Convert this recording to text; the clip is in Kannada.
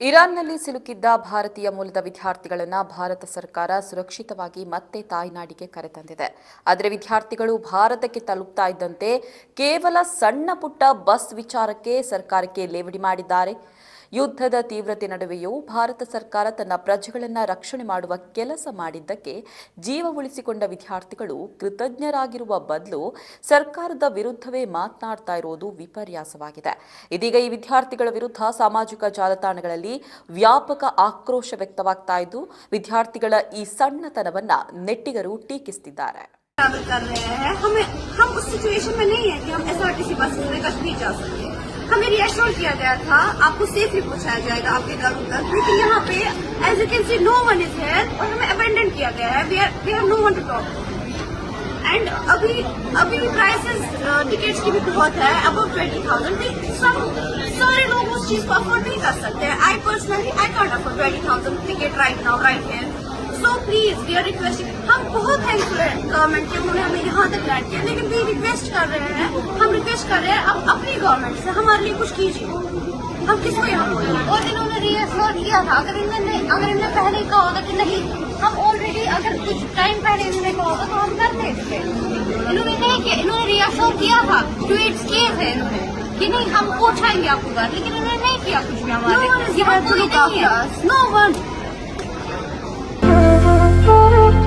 ಇರಾನ್ನಲ್ಲಿ ಸಿಲುಕಿದ್ದ ಭಾರತೀಯ ಮೂಲದ ವಿದ್ಯಾರ್ಥಿಗಳನ್ನು ಭಾರತ ಸರ್ಕಾರ ಸುರಕ್ಷಿತವಾಗಿ ಮತ್ತೆ ತಾಯ್ನಾಡಿಗೆ ಕರೆತಂದಿದೆ. ಆದರೆ ವಿದ್ಯಾರ್ಥಿಗಳು ಭಾರತಕ್ಕೆ ತಲುಪ್ತಾ ಇದ್ದಂತೆ ಕೇವಲ ಸಣ್ಣ ಪುಟ್ಟ ಬಸ್ ವಿಚಾರಕ್ಕೆ ಸರ್ಕಾರಕ್ಕೆ ಲೇವಡಿ ಮಾಡಿದ್ದಾರೆ. ಯುದ್ಧದ ತೀವ್ರತೆ ನಡುವೆಯೂ ಭಾರತ ಸರ್ಕಾರ ತನ್ನ ಪ್ರಜೆಗಳನ್ನು ರಕ್ಷಣೆ ಮಾಡುವ ಕೆಲಸ ಮಾಡಿದ್ದಕ್ಕೆ ಜೀವ ಉಳಿಸಿಕೊಂಡ ವಿದ್ಯಾರ್ಥಿಗಳು ಕೃತಜ್ಞರಾಗಿರುವ ಬದಲು ಸರ್ಕಾರದ ವಿರುದ್ಧವೇ ಮಾತನಾಡ್ತಾ ಇರುವುದು ವಿಪರ್ಯಾಸವಾಗಿದೆ ಇದೀಗ ಈ ವಿದ್ಯಾರ್ಥಿಗಳ ವಿರುದ್ಧ ಸಾಮಾಜಿಕ ಜಾಲತಾಣಗಳಲ್ಲಿ ವ್ಯಾಪಕ ಆಕ್ರೋಶ ವ್ಯಕ್ತವಾಗ್ತಾ ಇದ್ದು ವಿದ್ಯಾರ್ಥಿಗಳ ಈ ಸಣ್ಣತನವನ್ನ ನೆಟ್ಟಿಗರು ಟೀಕಿಸುತ್ತಿದ್ದಾರೆ ट्रैवल कर रहे हैं हमें हम उस सिचुएशन में नहीं है कि हम एसआरटीसी बस में कश्मीर जा सकते हमें रिएश्योर किया गया था, आपको सेफली पहुँचाया जाएगा आपके घर तक लेकिन यहाँ पे as you can see no one is here और हमें अबेंडन किया गया है। We have no one to talk and अभी अभी प्राइसेस टिकट्स की भी बहुत है अबव ट्वेंटी थाउज़ेंड सब, सारे लोग उस चीज़ को अफोर्ड नहीं कर सकते। I personally I can't afford twenty thousand ticket right now right here so please we are requesting हम बहुत गवर्नमेंट के उन्होंने हमें यहाँ तक लैंड किया। लेकिन वी रिक्वेस्ट कर रहे हैं हम रिक्वेस्ट कर रहे हैं अब अपनी गवर्नमेंट से हमारे लिए कुछ कीजिए। हम किसको यहाँ बोलेंगे और इन्होंने रिएश्योर किया था। अगर इन्होंने अगर इन्होंने पहले कहा होता कि नहीं हम ऑलरेडी अगर कुछ टाइम पहले इन्होंने कहा होता तो हम कर देते। इन्होंने नहीं किया इन्होंने रिएश्योर किया था। ट्वीट किए थे इन्होंने कि नहीं हम पहुंचाएँगे आपको घर लेकिन इन्होंने नहीं किया कुछ भी हमारे यहाँ कोई नहीं है। us. No